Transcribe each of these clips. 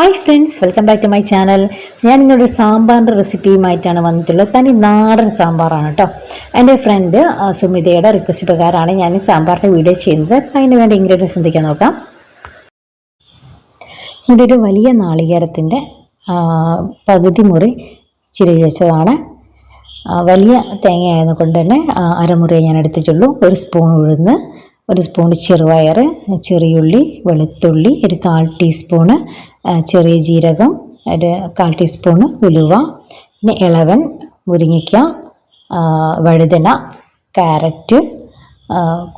Hi friends welcome back to my channel ഞാൻ ഇന്നൊരു സാമ്പാറിന്റെ റെസിപ്പിയുമായിട്ടാണ് വന്നിട്ടുള്ളത്. തനി നാടൻ സാമ്പാറാണ് കേട്ടോ. എന്റെ ഫ്രണ്ട് സുമിതയുടെ റിക്വസ്റ്റ് പ്രകാരമാണ് ഞാൻ സാമ്പാറിന്റെ വീഡിയോ ചെയ്യുന്നത്. അതിന് വേണ്ട ഇൻഗ്രീഡിയൻസ് എന്തൊക്കെയാ നോക്കാം. ഇവിടെ ഒരു വലിയ നാളികേരത്തിന്റെ പകുതി മുറി ചിരവി വെച്ചതാണ്. വലിയ തേങ്ങ ആയതുകൊണ്ട് തന്നെ അരമുറിയെ ഞാൻ എടുത്തിട്ടുള്ളൂ. ഒരു സ്പൂൺ ഉഴുന്ന് ഒരു സ്പൂൺ ചെറുപയർ ചെറിയുള്ളി വെളുത്തുള്ളി ഒരു കാൽ ടീസ്പൂണ് ചെറിയ ജീരകം ഒരു കാൽ ടീസ്പൂണ് ഉലുവ പിന്നെ ഇളവൻ മുരിങ്ങയ്ക്ക വഴുതന ക്യാരറ്റ്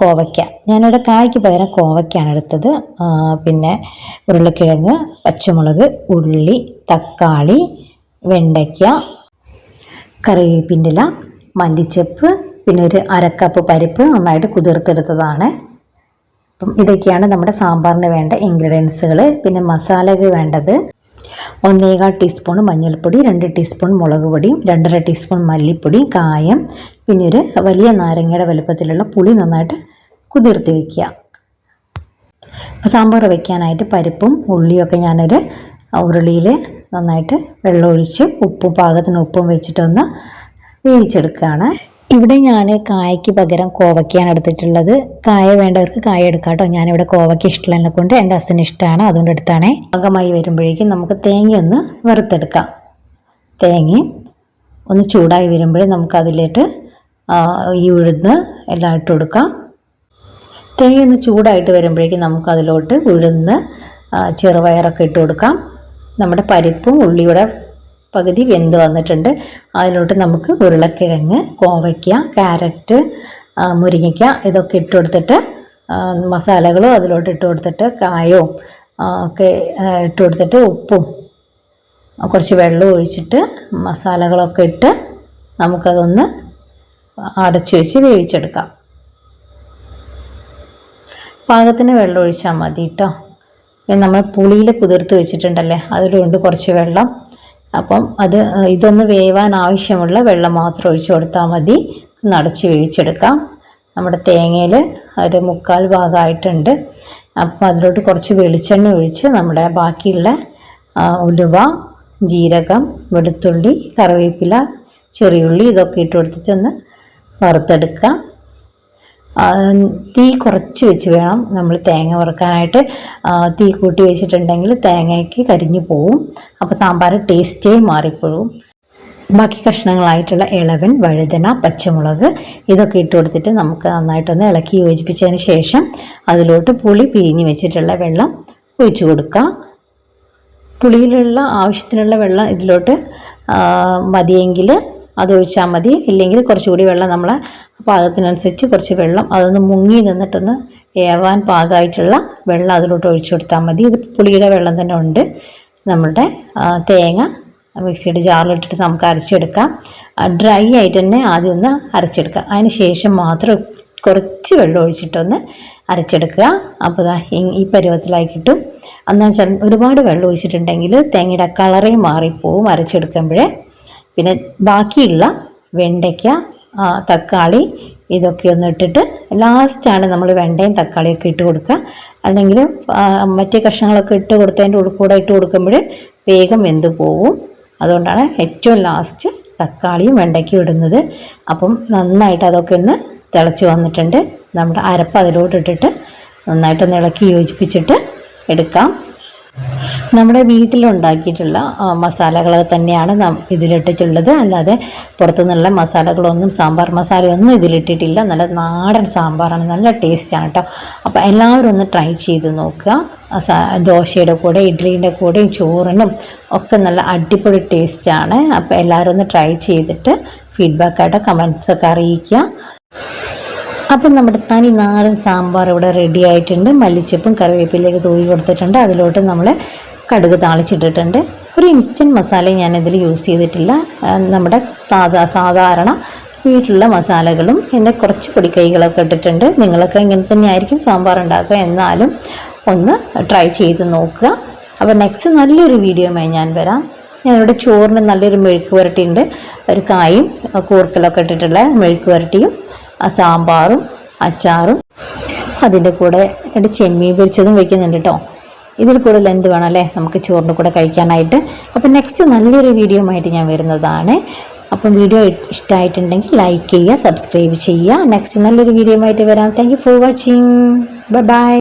കോവയ്ക്ക. ഞാനിവിടെ കായ്ക്ക് പകരം കോവയ്ക്കാണ് എടുത്തത്. പിന്നെ ഉരുളക്കിഴങ്ങ് പച്ചമുളക് ഉള്ളി തക്കാളി വെണ്ടയ്ക്ക കറിവേപ്പിന്റെ ഇല മല്ലിച്ചപ്പ് പിന്നെ ഒരു അരക്കപ്പ് പരിപ്പ് നന്നായിട്ട് കുതിർത്തെടുത്തതാണ്. അപ്പം ഇതൊക്കെയാണ് നമ്മുടെ സാമ്പാറിന് വേണ്ട ഇൻഗ്രീഡിയൻസുകൾ പിന്നെ മസാലകൾ വേണ്ടത് ഒന്നേകാൽ ടീസ്പൂൺ മഞ്ഞൾപ്പൊടി രണ്ട് ടീസ്പൂൺ മുളക് പൊടിയും രണ്ടര ടീസ്പൂൺ മല്ലിപ്പൊടി കായം പിന്നെ ഒരു വലിയ നാരങ്ങയുടെ വലുപ്പത്തിലുള്ള പുളി നന്നായിട്ട് കുതിർത്തി വയ്ക്കുക സാമ്പാർ വയ്ക്കാനായിട്ട് പരിപ്പും ഉള്ളിയൊക്കെ ഞാനൊരു ഉരുളിയിൽ നന്നായിട്ട് വെള്ളമൊഴിച്ച് ഉപ്പും പാകത്തിന് ഉപ്പും വെച്ചിട്ടൊന്ന് വേവിച്ചെടുക്കുകയാണ്. ഇവിടെ ഞാൻ കായയ്ക്ക് പകരം കോവയ്ക്കാണ് എടുത്തിട്ടുള്ളത്. കായ വേണ്ടവർക്ക് കായ എടുക്കാം കേട്ടോ ഞാനിവിടെ കോവയ്ക്ക് ഇഷ്ടമുള്ളതിനെ കൊണ്ട് എന്റെ അസിന് ഇഷ്ടമാണ്. അതുകൊണ്ട് എടുത്താണേ. പാകമായി വരുമ്പോഴേക്കും നമുക്ക് തേങ്ങ ഒന്ന് വറുത്തെടുക്കാം. തേങ്ങ ഒന്ന് ചൂടായി വരുമ്പോഴേ നമുക്കതിലേക്ക് അതിലേട്ട് ഈ ഉഴുന്ന് എല്ലാം ഇട്ട് കൊടുക്കാം. തേങ്ങ ഒന്ന് ചൂടായിട്ട് വരുമ്പോഴേക്കും നമുക്ക് അതിലോട്ട് ഉഴുന്ന് ചെറുപയറൊക്കെ ഇട്ട് കൊടുക്കാം. നമ്മുടെ പരിപ്പും ഉള്ളിയുടെ പകുതി വെന്ത് വന്നിട്ടുണ്ട്. അതിലോട്ട് നമുക്ക് ഉരുളക്കിഴങ്ങ് കോവയ്ക്ക ക്യാരറ്റ് മുരിങ്ങയ്ക്ക ഇതൊക്കെ ഇട്ട് കൊടുത്തിട്ട് മസാലകളും അതിലോട്ട് ഇട്ട് കൊടുത്തിട്ട് കായവും ഒക്കെ ഇട്ട് കൊടുത്തിട്ട് ഉപ്പും കുറച്ച് വെള്ളം ഒഴിച്ചിട്ട് മസാലകളൊക്കെ ഇട്ട് നമുക്കതൊന്ന് അടച്ചു വെച്ച് വേവിച്ചെടുക്കാം. പാകത്തിന് വെള്ളം ഒഴിച്ചാൽ മതി കേട്ടോ നമ്മൾ പുളിയിൽ കുതിർത്ത് വെച്ചിട്ടുണ്ടല്ലേ? അതിലുണ്ട് കുറച്ച് വെള്ളം. അപ്പം അത് ഇതൊന്ന് വേവാൻ ആവശ്യമുള്ള വെള്ളം മാത്രം ഒഴിച്ചു കൊടുത്താൽ മതി. നടച്ച് വേവിച്ചെടുക്കാം. നമ്മുടെ തേങ്ങയിൽ ഒരു മുക്കാൽ ഭാഗമായിട്ടുണ്ട്. അപ്പം അതിലോട്ട് കുറച്ച് വെളിച്ചെണ്ണ ഒഴിച്ച് നമ്മുടെ ബാക്കിയുള്ള ഉലുവ ജീരകം വെളുത്തുള്ളി കറിവേപ്പില ചെറിയുള്ളി ഇതൊക്കെ ഇട്ട് കൊടുത്തിട്ടൊന്ന് വറുത്തെടുക്കാം. തീ കുറച്ച് വെച്ച് വേണം നമ്മൾ തേങ്ങ വറുക്കാനായിട്ട്. തീ കൂട്ടി വെച്ചിട്ടുണ്ടെങ്കിൽ തേങ്ങയ്ക്ക് കരിഞ്ഞു പോവും. അപ്പോൾ സാമ്പാർ ടേസ്റ്റേ മാറിപ്പോവും. ബാക്കി കഷ്ണങ്ങളായിട്ടുള്ള ഇളവൻ വഴുതന പച്ചമുളക് ഇതൊക്കെ ഇട്ട് കൊടുത്തിട്ട് നമുക്ക് നന്നായിട്ടൊന്ന് ഇളക്കി യോജിപ്പിച്ചതിന് ശേഷം അതിലോട്ട് പുളി പിഴിഞ്ഞ് വെച്ചിട്ടുള്ള വെള്ളം ഒഴിച്ചു കൊടുക്കുക പുളിയിലുള്ള ആവശ്യത്തിനുള്ള വെള്ളം ഇതിലോട്ട് മതിയെങ്കിൽ അതൊഴിച്ചാൽ മതി. ഇല്ലെങ്കിൽ കുറച്ചുകൂടി വെള്ളം നമ്മൾ പാകത്തിനനുസരിച്ച് കുറച്ച് വെള്ളം അതൊന്ന് മുങ്ങി നിന്നിട്ടൊന്ന് ഏവാൻ പാകമായിട്ടുള്ള വെള്ളം അതിലോട്ട് ഒഴിച്ചു കൊടുത്താൽ മതി. ഇത് പുളിയുടെ വെള്ളം തന്നെ ഉണ്ട്. നമ്മുടെ തേങ്ങ മിക്സിയുടെ ജാറിലിട്ടിട്ട് നമുക്ക് അരച്ചെടുക്കാം. ഡ്രൈ ആയിട്ട് തന്നെ ആദ്യം ഒന്ന് അരച്ചെടുക്കാം. അതിന് ശേഷം മാത്രം കുറച്ച് വെള്ളം ഒഴിച്ചിട്ടൊന്ന് അരച്ചെടുക്കുക. അപ്പോൾ ഈ- പരുവത്തിലായി കിട്ടും. എന്നാൽ വെച്ചാൽ ഒരുപാട് വെള്ളം ഒഴിച്ചിട്ടുണ്ടെങ്കിൽ തേങ്ങയുടെ കളറേ മാറിപ്പോവും അരച്ചെടുക്കുമ്പോഴേ. പിന്നെ ബാക്കിയുള്ള വെണ്ടയ്ക്ക തക്കാളി ഇതൊക്കെ ഒന്ന് ഇട്ടിട്ട് ലാസ്റ്റാണ് നമ്മൾ വെണ്ടയും തക്കാളിയും ഒക്കെ ഇട്ട് കൊടുക്കുക. അല്ലെങ്കിൽ മറ്റേ കഷ്ണങ്ങളൊക്കെ ഇട്ട് കൊടുത്തതിന്റെ കൂടെ ഇട്ട് കൊടുക്കുമ്പോൾ വേഗം വെന്ത് പോവും. അതുകൊണ്ടാണ് ഏറ്റവും ലാസ്റ്റ് തക്കാളിയും വെണ്ടയ്ക്കും ഇടുന്നത്. അപ്പം നന്നായിട്ട് അതൊക്കെ ഒന്ന് തിളച്ച് വന്നിട്ടുണ്ട്. നമ്മുടെ അരപ്പ് അതിലോട്ട് ഇട്ടിട്ട് നന്നായിട്ടൊന്ന് ഇളക്കി യോജിപ്പിച്ചിട്ട് എടുക്കാം. നമ്മുടെ വീട്ടിലുണ്ടാക്കിയിട്ടുള്ള മസാലകൾ തന്നെയാണ് ഇതിലിട്ടിട്ടുള്ളത്. അല്ലാതെ പുറത്തുനിന്നുള്ള മസാലകളൊന്നും സാമ്പാർ മസാലയൊന്നും ഇതിലിട്ടിട്ടില്ല. നല്ല നാടൻ സാമ്പാറാണ്. നല്ല ടേസ്റ്റാണ് കേട്ടോ അപ്പോൾ എല്ലാവരും ഒന്ന് ട്രൈ ചെയ്ത് നോക്കുക. ദോശയുടെ കൂടെ ഇഡ്ലിന്റെ കൂടെയും ചോറിനും ഒക്കെ നല്ല അടിപൊളി ടേസ്റ്റാണ്. അപ്പോൾ എല്ലാവരും ഒന്ന് ട്രൈ ചെയ്തിട്ട് ഫീഡ്ബാക്കായിട്ട് കമൻസൊക്കെ അറിയിക്കുക. അപ്പം നമ്മുടെ തനി നാടൻ സാമ്പാർ ഇവിടെ റെഡി ആയിട്ടുണ്ട്. മല്ലിച്ചപ്പും കറിവേപ്പിലേക്ക് തൂവി കൊടുത്തിട്ടുണ്ട്. അതിലോട്ട് നമ്മൾ കടുക് താളിച്ചിട്ടിട്ടുണ്ട്. ഒരു ഇൻസ്റ്റന്റ് മസാല ഞാനിതിൽ യൂസ് ചെയ്തിട്ടില്ല. നമ്മുടെ സാധാ സാധാരണ വീട്ടിലുള്ള മസാലകളും പിന്നെ കുറച്ച് പൊടിക്കൈകളൊക്കെ ഇട്ടിട്ടുണ്ട്. നിങ്ങളൊക്കെ ഇങ്ങനെ തന്നെ ആയിരിക്കും സാമ്പാർ ഉണ്ടാക്കുക. എന്നാലും ഒന്ന് ട്രൈ ചെയ്ത് നോക്കുക. അപ്പോൾ നെക്സ്റ്റ് നല്ലൊരു വീഡിയോയുമായി ഞാൻ വരാം. ഞാനിവിടെ ചോറിന് നല്ലൊരു മെഴുക്ക് പുരട്ടിയുണ്ട് ഒരു കായും കൂർക്കലൊക്കെ ഇട്ടിട്ടുള്ള മെഴുക്ക് പുരട്ടിയും ആ സാമ്പാറും അച്ചാറും അതിന്റെ കൂടെ രണ്ട് ചെമ്മീൻ പൊരിച്ചതും വയ്ക്കുന്നുണ്ട് കേട്ടോ ഇതിൽ കൂടുതൽ എന്ത് വേണം അല്ലേ? നമുക്ക് ചോറിന്റെ കൂടെ കഴിക്കാനായിട്ട്. അപ്പോൾ നെക്സ്റ്റ് നല്ലൊരു വീഡിയോ ആയിട്ട് ഞാൻ വരുന്നതാണ്. അപ്പം വീഡിയോ ഇഷ്ടമായിട്ടുണ്ടെങ്കിൽ ലൈക്ക് ചെയ്യുക സബ്സ്ക്രൈബ് ചെയ്യുക. നെക്സ്റ്റ് നല്ലൊരു വീഡിയോ ആയിട്ട് വരാം. Thank for watching bye bye